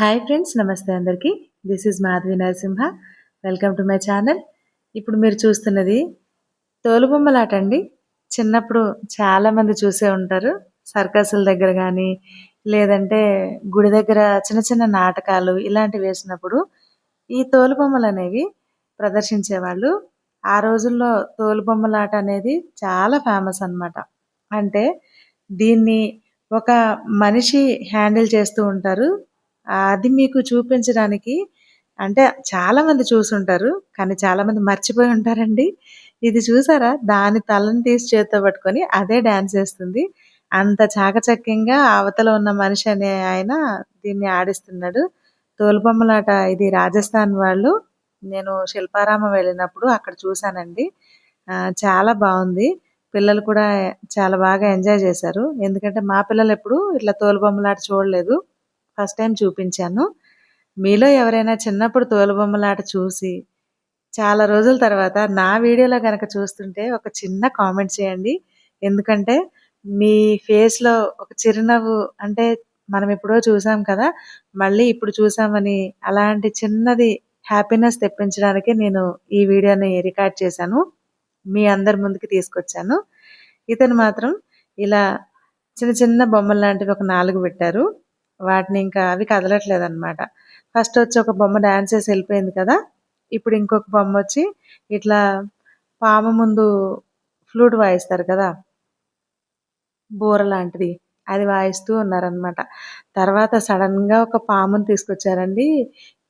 Hi friends నమస్తే అందరికీ. This is Madhavi Narasimha welcome to my channel ఇప్పుడు మీరు చూస్తున్నది తోలుబొమ్మలాట అండి చిన్నప్పుడు చాలామంది చూసే ఉంటారు. సర్కస్ల దగ్గర కానీ లేదంటే గుడి దగ్గర చిన్న చిన్న నాటకాలు ఇలాంటివి వేసినప్పుడు ఈ తోలుబొమ్మలు అనేవి ప్రదర్శించేవాళ్ళు. ఆ రోజుల్లో తోలుబొమ్మలాట అనేది చాలా ఫేమస్ అన్నమాట. అంటే దీన్ని ఒక మనిషి హ్యాండిల్ చేస్తూ ఉంటారు. అది మీకు చూపించడానికి అంటే చాలామంది చూసి చూసుంటారు కానీ చాలామంది మర్చిపోయి ఉంటారండి. ఇది చూసారా? దాని తలని తీసి చేత్తో పట్టుకొని అదే డ్యాన్స్ చేస్తుంది అంత చాకచక్యంగా అవతల ఉన్న మనిషి అనే ఆయన దీన్ని ఆడిస్తున్నాడు. తోలుబొమ్మలాట ఇది రాజస్థాన్ వాళ్ళు. నేను శిల్పారామం వెళ్ళినప్పుడు అక్కడ చూశానండి. చాలా బాగుంది. పిల్లలు కూడా చాలా బాగా ఎంజాయ్ చేశారు. ఎందుకంటే మా పిల్లలు ఎప్పుడు ఇట్లా తోలుబొమ్మలాట చూడలేదు. ఫస్ట్ టైం చూపించాను. మీలో ఎవరైనా చిన్నప్పుడు తోలుబొమ్మలాట చూసి చాలా రోజుల తర్వాత నా వీడియోలో కనుక చూస్తుంటే ఒక చిన్న కామెంట్ చేయండి. ఎందుకంటే మీ ఫేస్లో ఒక చిరునవ్వు అంటే మనం ఎప్పుడో చూసాం కదా మళ్ళీ ఇప్పుడు చూసామని అలాంటి చిన్నది హ్యాపీనెస్ తెప్పించడానికి నేను ఈ వీడియోని రికార్డ్ చేశాను. మీ అందరి ముందుకి తీసుకొచ్చాను. ఇతను మాత్రం ఇలా చిన్న చిన్న బొమ్మలు లాంటివి ఒక నాలుగు పెట్టారు. వాటిని ఇంకా అవి కదలట్లేదు అనమాట ఫస్ట్ వచ్చి ఒక బొమ్మ డ్యాన్స్ చేసి వెళ్ళిపోయింది కదా ఇప్పుడు ఇంకొక బొమ్మ వచ్చి ఇట్లా పాము ముందు ఫ్లూట్ వాయిస్తారు కదా బూర లాంటిది అది వాయిస్తూ ఉన్నారనమాట తర్వాత సడన్గా ఒక పాముని తీసుకొచ్చారండి.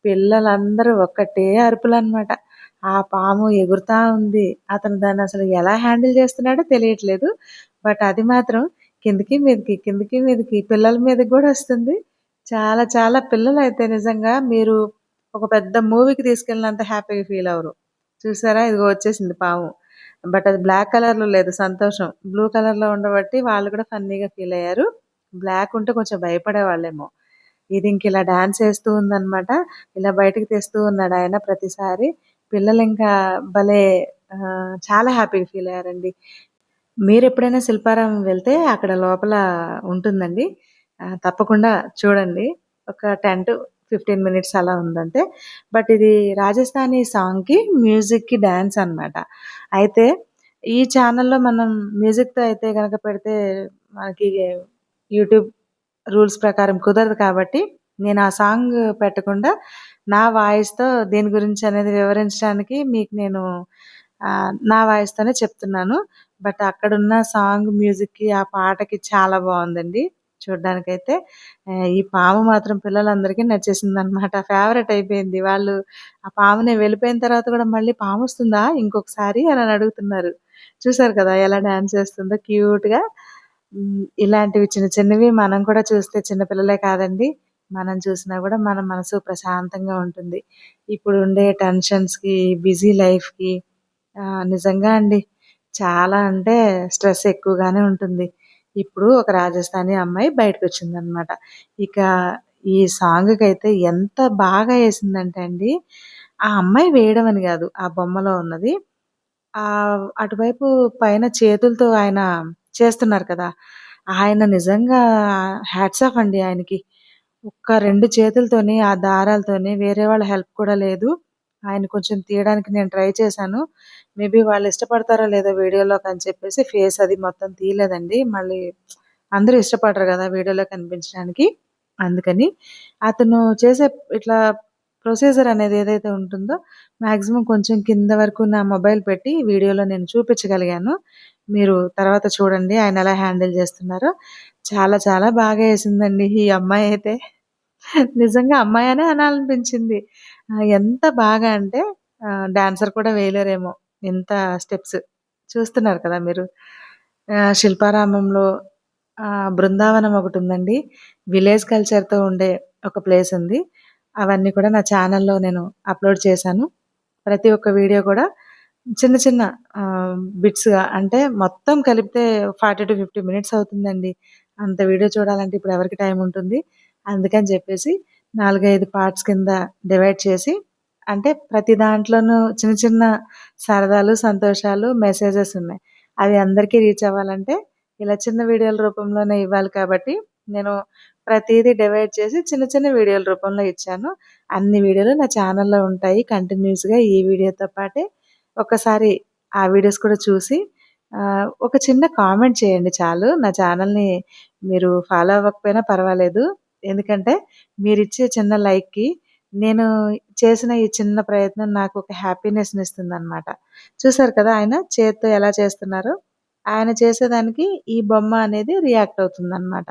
పిల్లలందరూ ఒక్కటే అరుపులు అనమాట ఆ పాము ఎగురుతా ఉంది. అతను దాన్ని అసలు ఎలా హ్యాండిల్ చేస్తున్నాడో తెలియట్లేదు. బట్ అది మాత్రం కిందకి మీదకి కిందకి మీదకి పిల్లల మీదకి కూడా వస్తుంది. చాలా చాలా పిల్లలు అయితే నిజంగా మీరు ఒక పెద్ద మూవీకి తీసుకెళ్ళినంత హ్యాపీగా ఫీల్ అవరు చూసారా? ఇదిగో వచ్చేసింది పాము. బట్ అది బ్లాక్ కలర్లో లేదు సంతోషం. బ్లూ కలర్లో ఉండబట్టి వాళ్ళు కూడా ఫన్నీగా ఫీల్ అయ్యారు. బ్లాక్ ఉంటే కొంచెం భయపడే వాళ్ళేమో ఇది ఇంక ఇలా డాన్స్ వేస్తూ ఉందన్నమాట. ఇలా బయటకు తెస్తూ ఉన్నాడు ఆయన ప్రతిసారి. పిల్లలు ఇంకా భలే చాలా హ్యాపీగా ఫీల్ అయ్యారండి. మీరు ఎప్పుడైనా శిల్పారామం వెళ్తే అక్కడ లోపల ఉంటుందండి. తప్పకుండా చూడండి. ఒక టెన్ టు ఫిఫ్టీన్ మినిట్స్ అలా ఉందంతే. బట్ ఇది రాజస్థానీ సాంగ్కి మ్యూజిక్కి డ్యాన్స్ అన్నమాట. అయితే ఈ ఛానల్లో మనం మ్యూజిక్తో అయితే కనుక పెడితే మనకి యూట్యూబ్ రూల్స్ ప్రకారం కుదరదు కాబట్టి నేను ఆ సాంగ్ పెట్టకుండా నా వాయిస్తో దీని గురించి అనేది వివరించడానికి మీకు నేను నా వాయిస్తోనే చెప్తున్నాను. బట్ అక్కడున్న సాంగ్ మ్యూజిక్కి ఆ పాటకి చాలా బాగుందండి. చూడ్డానికైతే ఈ పాము మాత్రం పిల్లలందరికీ నచ్చేసింది అనమాట ఫేవరెట్ అయిపోయింది. వాళ్ళు ఆ పాముని వెళ్ళిపోయిన తర్వాత కూడా మళ్ళీ పాము వస్తుందా? ఇంకొకసారి అని అని అడుగుతున్నారు. చూసారు కదా ఎలా డాన్స్ చేస్తుందో. క్యూట్గా ఇలాంటివి చిన్న చిన్నవి మనం కూడా చూస్తే చిన్నపిల్లలే కాదండి. మనం చూసినా కూడా మన మనసు ప్రశాంతంగా ఉంటుంది. ఇప్పుడు ఉండే టెన్షన్స్కి బిజీ లైఫ్కి నిజంగా అండి చాలా అంటే స్ట్రెస్ ఎక్కువగానే ఉంటుంది. ఇప్పుడు ఒక రాజస్థానీ అమ్మాయి బయటకు వచ్చిందనమాట ఇక ఈ సాంగ్కి అయితే ఎంత బాగా వేసిందంటే అండి ఆ అమ్మాయి వేయడం అని కాదు ఆ బొమ్మలో ఉన్నది. ఆ అటువైపు పైన చేతులతో ఆయన చేస్తున్నారు కదా ఆయన నిజంగా హ్యాట్స్ ఆఫ్ అండి ఆయనకి. ఒక్క రెండు చేతులతోని ఆ దారాలతోని వేరే వాళ్ళ హెల్ప్ కూడా లేదు. ఆయన కొంచెం తీయడానికి నేను ట్రై చేశాను. మేబీ వాళ్ళు ఇష్టపడతారో లేదో వీడియోలోకి అని చెప్పేసి ఫేస్ అది మొత్తం తీయలేదండి. మళ్ళీ అందరూ ఇష్టపడరు కదా వీడియోలో కనిపించడానికి. అందుకని అతను చేసే ఇట్లా ప్రొసీజర్ అనేది ఏదైతే ఉంటుందో మ్యాక్సిమం కొంచెం కింద వరకు నా మొబైల్ పెట్టి వీడియోలో నేను చూపించగలిగాను. మీరు తర్వాత చూడండి ఆయన ఎలా హ్యాండిల్ చేస్తున్నారో. చాలా చాలా బాగా వేసిందండి ఈ అమ్మాయి అయితే. నిజంగా అమ్మాయి అనే అనాలనిపించింది. ఎంత బాగా అంటే డాన్సర్ కూడా వేయలేరేమో ఎంత స్టెప్స్. చూస్తున్నారు కదా మీరు. శిల్పారామంలో బృందావనం ఒకటి ఉందండి. విలేజ్ కల్చర్తో ఉండే ఒక ప్లేస్ ఉంది. అవన్నీ కూడా నా ఛానల్లో నేను అప్లోడ్ చేశాను. ప్రతి ఒక్క వీడియో కూడా చిన్న చిన్న బిట్స్గా అంటే మొత్తం కలిపితే ఫార్టీ టు ఫిఫ్టీ మినిట్స్ అవుతుందండి. అంత వీడియో చూడాలంటే ఇప్పుడు ఎవరికి టైం ఉంటుంది? అందుకని చెప్పేసి నాలుగైదు పార్ట్స్ కింద డివైడ్ చేసి అంటే ప్రతి దాంట్లోనూ చిన్న చిన్న సరదాలు సంతోషాలు మెసేజెస్ ఉన్నాయి అవి అందరికీ రీచ్ అవ్వాలంటే ఇలా చిన్న వీడియోల రూపంలోనే ఇవ్వాలి కాబట్టి నేను ప్రతిదీ డివైడ్ చేసి చిన్న చిన్న వీడియోల రూపంలో ఇచ్చాను. అన్ని వీడియోలు నా ఛానల్‌లో ఉంటాయి కంటిన్యూస్‌గా ఈ వీడియోతో పాటే. ఒకసారి ఆ వీడియోస్ కూడా చూసి ఒక చిన్న కామెంట్ చేయండి చాలు. నా ఛానల్‌ని మీరు ఫాలో అవ్వకపోయినా పర్వాలేదు. ఎందుకంటే మీరిచ్చే చిన్న లైక్‌కి నేను చేసిన ఈ చిన్న ప్రయత్నం నాకు ఒక హ్యాపీనెస్‌ని ఇస్తుందనమాట. చూసారు కదా! ఆయన చేత్తో ఎలా చేస్తున్నారు ఆయన చేసేదానికి ఈ బొమ్మ అనేది రియాక్ట్ అవుతుందనమాట.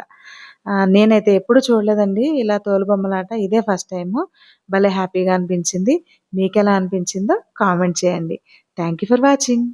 అనమాట నేనైతే ఎప్పుడు చూడలేదండి ఇలా తోలుబొమ్మలాట. ఇదే ఫస్ట్ టైము. భలే హ్యాపీగా అనిపించింది. మీకెలా అనిపించిందో కామెంట్ చేయండి. Thank you for watching.